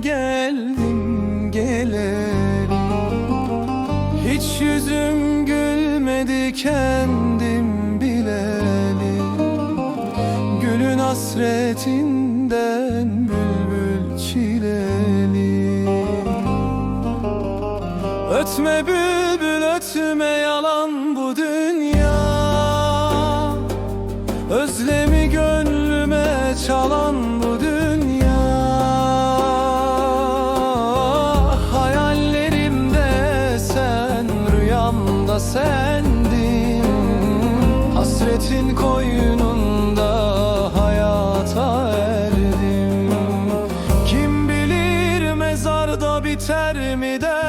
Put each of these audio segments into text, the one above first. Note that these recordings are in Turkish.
geldim gelelim. Hiç yüzüm gülmedi kendim bileli Gülün hasretinden bülbül çileli. Ötme bülbül Hasretin koynunda hayata erdim. Kim bilir mezarda biter mi derdim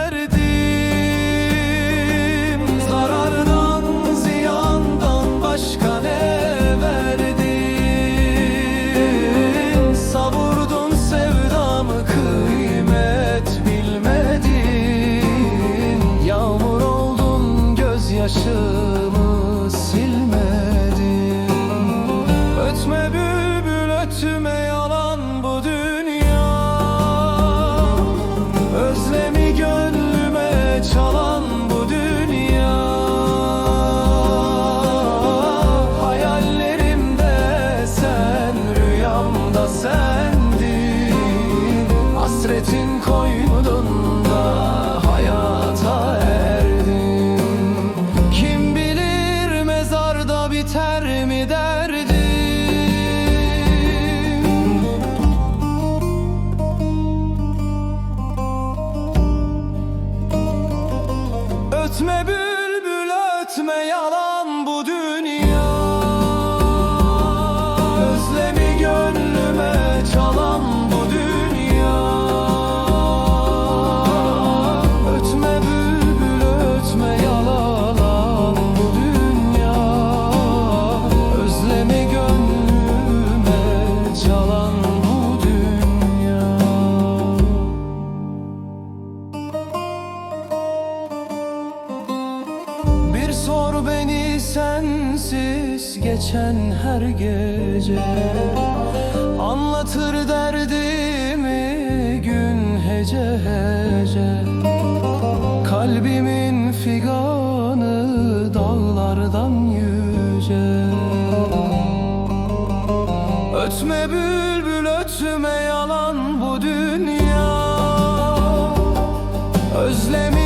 Ötme bülbül ötme yalan Bir sor beni sensiz geçen her gece. Anlatır derdimi gün hece hece. Kalbimin figanı dağlardan yüce. Ötme bülbül ötme yalan bu dünya. Özlemi